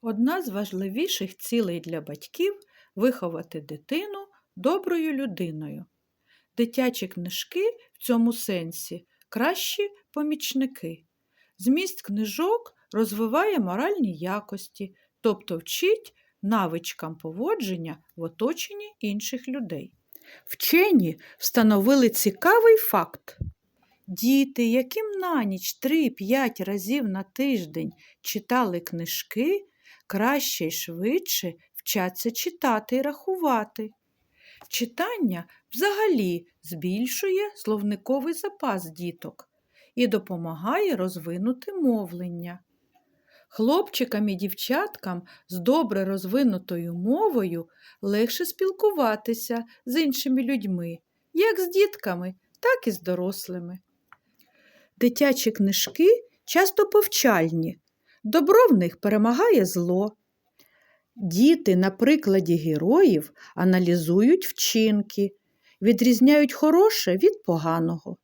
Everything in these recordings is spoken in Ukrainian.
Одна з важливіших цілей для батьків виховати дитину доброю людиною. Дитячі книжки в цьому сенсі кращі помічники. Зміст книжок розвиває моральні якості, тобто вчить навичкам поводження в оточенні інших людей. Вчені встановили цікавий факт. Діти, яким на ніч 3-5 разів на тиждень читали книжки, краще й швидше вчаться читати і рахувати. Читання взагалі збільшує словниковий запас діток і допомагає розвинути мовлення. Хлопчикам і дівчаткам з добре розвинутою мовою легше спілкуватися з іншими людьми, як з дітками, так і з дорослими. Дитячі книжки часто повчальні, добро в них перемагає зло. Діти на прикладі героїв аналізують вчинки, відрізняють хороше від поганого.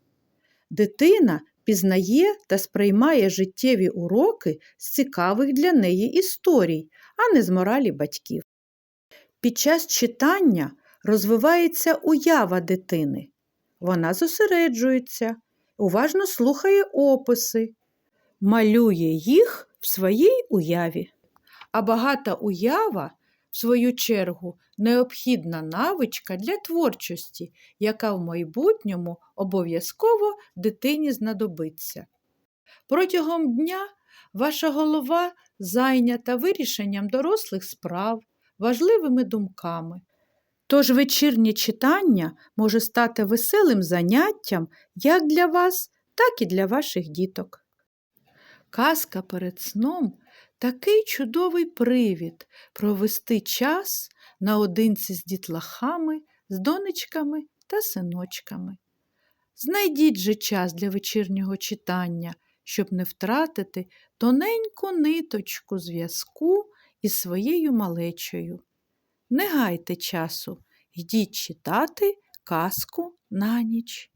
Дитина пізнає та сприймає життєві уроки з цікавих для неї історій, а не з моралі батьків. Під час читання розвивається уява дитини. Вона зосереджується, уважно слухає описи, малює їх в своїй уяві. А багата уява, в свою чергу, необхідна навичка для творчості, яка в майбутньому обов'язково дитині знадобиться. Протягом дня ваша голова зайнята вирішенням дорослих справ, важливими думками. Тож вечірнє читання може стати веселим заняттям як для вас, так і для ваших діток. Казка перед сном такий чудовий привід провести час наодинці з дітлахами, з донечками та синочками. Знайдіть же час для вечірнього читання, щоб не втратити тоненьку ниточку зв'язку із своєю малечею. Не гайте часу, йдіть читати казку на ніч.